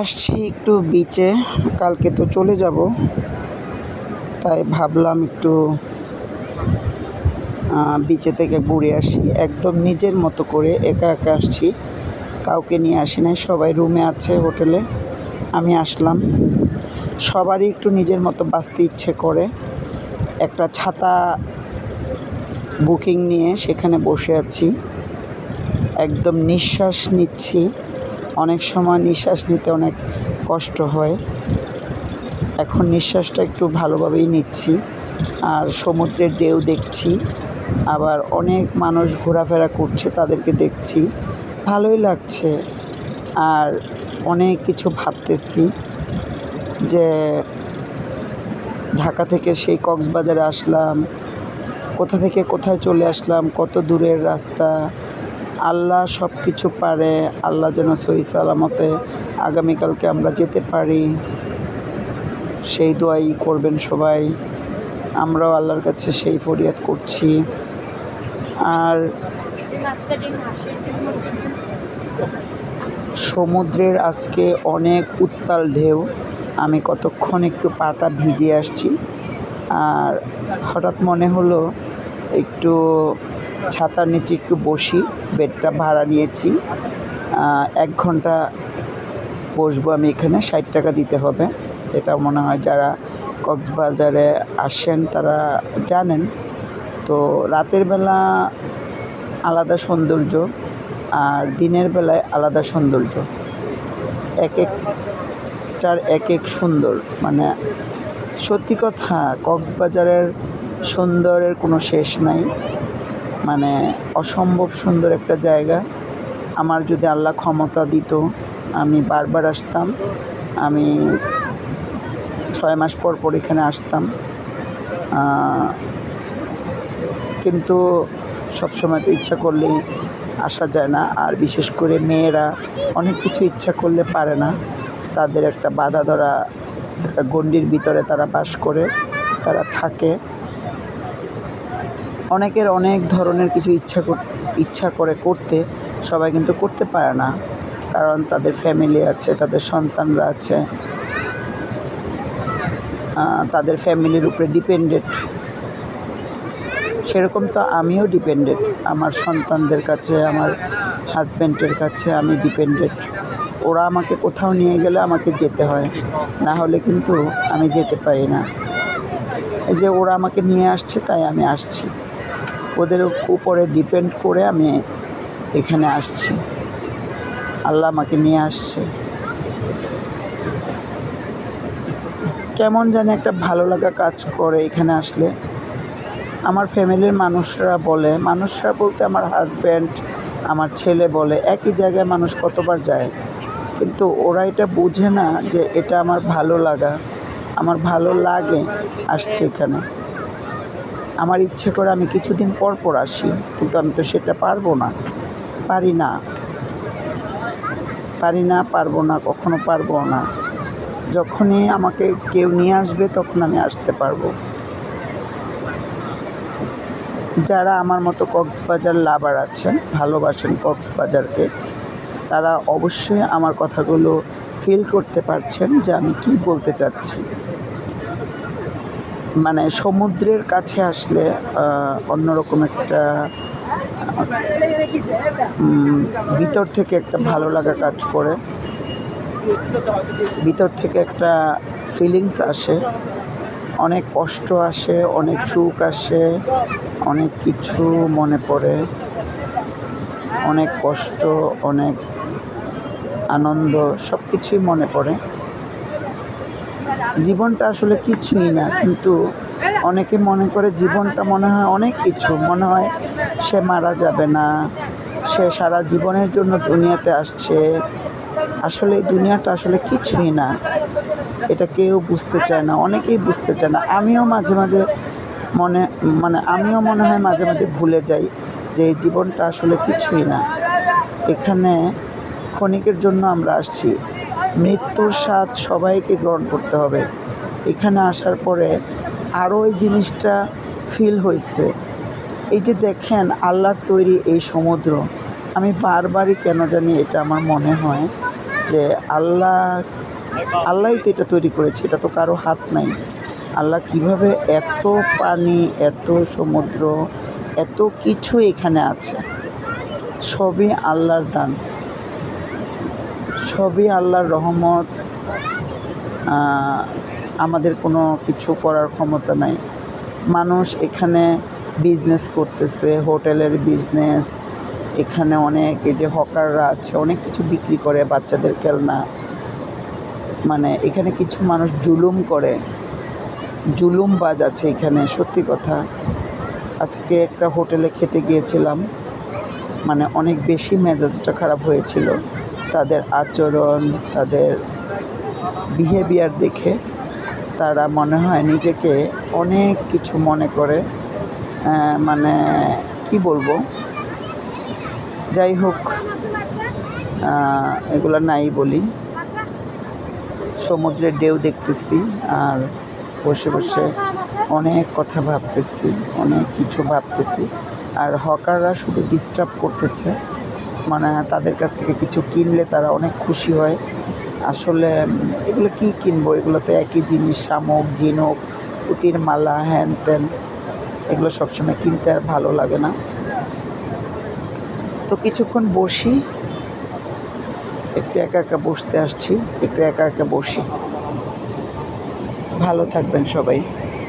আসছি একটু বিচে কালকে তো চলে যাব। তাই ভাবলাম একটু বিচে থেকে ঘুরে আসি। একদম নিজের মতো করে একা একা আসছি। কাউকে নিয়ে আসি নাই, সবাই রুমে আছে হোটেলে আমি আসলাম। সবারই একটু নিজের মতো বাঁচতে ইচ্ছে করে। একটা ছাতা বুকিং নিয়ে সেখানে বসে আছি। একদম নিঃশ্বাস নিচ্ছি। অনেক সময় নিঃশ্বাস নিতে অনেক কষ্ট হয়। এখন নিঃশ্বাসটা একটু ভালোভাবেই নিচ্ছি। আর সমুদ্রের ঢেউ দেখছি। আবার অনেক মানুষ ঘোরাফেরা করছে, তাদেরকে দেখছি। ভালোই লাগছে। আর অনেক কিছু ভাবতেছি যে ঢাকা থেকে সেই কক্সবাজারে আসলাম, কোথা থেকে কোথায় চলে আসলাম, কত দূরের রাস্তা আল্লাহ সব কিছু পারে, আল্লাহ যেন সহি সালামতে আগামীকালকে আমরা যেতে পারি। সেই দোয়াই করবেন সবাই। আমরাও আল্লাহর কাছে সেই ফরিয়াদ করছি। আর সমুদ্রের আজকে অনেক উত্তাল ঢেউ। আমি কতক্ষণ একটু পাটা ভিজে আসছি। আর হঠাৎ মনে হলো একটু ছাতার নিচে একটু বসি, বেডটা ভাড়া নিয়েছি। এক ঘণ্টা বসবো আমি এখানে, ষাট টাকা দিতে হবে। এটা মনে হয় যারা কক্সবাজারে আসেন তারা জানেন। তো রাতের বেলা আলাদা সৌন্দর্য আর দিনের বেলায় আলাদা সৌন্দর্য। এক একটার এক এক সুন্দর। মানে সত্যি কথা, কক্সবাজারের সুন্দরের কোনো শেষ নাই। মানে অসম্ভব সুন্দর একটা জায়গা। আমার যদি আল্লাহ ক্ষমতা দিত, আমি বারবার আসতাম। আমি ছয় মাস পর পর এখানে আসতাম। কিন্তু সবসময় তো ইচ্ছা করলেই আসা যায় না। আর বিশেষ করে মেয়েরা অনেক কিছু ইচ্ছা করলে পারে না। তাদের একটা বাধা ধরা, একটা গণ্ডির ভিতরে তারা বাস করে, তারা থাকে। অনেকের অনেক ধরনের কিছু ইচ্ছা ইচ্ছা করে করতে সবাই কিন্তু করতে পারে না। কারণ তাদের ফ্যামিলি আছে, তাদের সন্তানরা আছে। তাদের ফ্যামিলির উপরে ডিপেন্ডেন্ট সেরকম তো আমিও ডিপেন্ডেন্ট আমার সন্তানদের কাছে, আমার হাজব্যান্ডের কাছে আমি ডিপেন্ডেন্ট ওরা আমাকে কোথাও নিয়ে গেলে আমাকে যেতে হয়। না হলে কিন্তু আমি যেতে পারি না। এই যে ওরা আমাকে নিয়ে আসছে, তাই আমি আসছি। ওদের উপরে ডিপেন্ড করে আমি এখানে আসছি। আল্লাহ আমাকে নিয়ে আসছে। কেমন জানি একটা ভালো লাগা কাজ করে এখানে আসলে। আমার ফ্যামিলির মানুষরা বলে, মানুষরা বলতে আমার হাজব্যান্ড আমার ছেলে বলে, একই জায়গায় মানুষ কতবার যায়। কিন্তু ওরা এটা বুঝে না যে এটা আমার ভালো লাগা, আমার ভালো লাগে আসতে এখানে। আমার ইচ্ছে করে আমি কিছুদিন পর পর আসি, কিন্তু আমি তো সেটা পারব না। পারি না। পারি না, পারব না, কখনো পারব না। যখনই আমাকে কেউ নিয়ে আসবে, তখন আমি আসতে পারব। যারা আমার মতো কক্সবাজার লাভার আছেন, ভালোবাসেন কক্সবাজারকে, তারা অবশ্যই আমার কথাগুলো ফিল করতে পারছেন যে আমি কি বলতে চাচ্ছি। মানে সমুদ্রের কাছে আসলে অন্যরকম একটা ভিতর থেকে একটা ভালো লাগা কাজ করে। ভিতর থেকে একটা ফিলিংস আসে। অনেক কষ্ট আসে, অনেক সুখ আসে, অনেক কিছু মনে পড়ে। অনেক কষ্ট, অনেক আনন্দ সব কিছুই মনে পড়ে। জীবনটা আসলে কিছুই না, কিন্তু অনেকে মনে করে জীবনটা মনে হয় অনেক কিছু। মনে হয় সে মারা যাবে না, সে সারা জীবনের জন্য দুনিয়াতে আসছে। আসলে এই দুনিয়াটা আসলে কিছুই না। এটা কেউ বুঝতে চায় না, অনেকেই বুঝতে চায় না। আমিও মাঝে মাঝে মনে মানে আমিও মনে হয় মাঝে মাঝে ভুলে যাই যে এই জীবনটা আসলে কিছুই না। এখানে ক্ষণিকের জন্য আমরা আসছি। মৃত্যুর স্বাদ সবাইকে গ্রহণ করতে হবে। এখানে আসার পরে আরও এই জিনিসটা ফিল হয়েছে। এই যে দেখেন, আল্লাহর তৈরি এই সমুদ্র। আমি বারবারই কেন জানি এটা আমার মনে হয় যে আল্লাহ, আল্লাহই তো এটা তৈরি করেছে, এটা তো কারও হাত নাই। আল্লাহ কীভাবে এত পানি, এত সমুদ্র, এত কিছু এখানে আছে? সবই আল্লাহর দান। সবই আল্লাহর রহমত। আমাদের কোনো কিছু করার ক্ষমতা নাই। মানুষ এখানে বিজনেস করতেছে, হোটেলের বিজনেস এখানে অনেক এই যে হকাররা আছে, অনেক কিছু বিক্রি করে বাচ্চাদের খেলনা। মানে এখানে কিছু মানুষ জুলুম করে। জুলুমবাজ আছে এখানে, সত্যি কথা। আজকে একটা হোটেলে খেতে গিয়েছিলাম মানে অনেক বেশি মেজাজটা খারাপ হয়েছিল। তাদের আচরণ, তাদের বিহেভিয়ার দেখে তারা মনে হয় নিজেকে অনেক কিছু মনে করে। মানে কি বলব? যাই হোক এগুলো নাই বলি। সমুদ্রের ঢেউ দেখতেছি আর বসে বসে অনেক কথা ভাবতেছি, অনেক কিছু ভাবতেছি। আর হকাররা শুধু ডিস্টার্ব করতেছে। মানে তাদের কাছ থেকে কিছু কিনলে তারা অনেক খুশি হয়। আসলে, এগুলো কি কিনবো? এগুলো তো একই জিনিস, শামুক, ঝিনুক, পুতির মালা, হ্যান ত্যান, এগুলো সবসময় কিনতে আর ভালো লাগে না। তো কিছুক্ষণ বসি, একটু একা একা বসতে আসছি, একটু একা একা বসি। ভালো থাকবেন সবাই।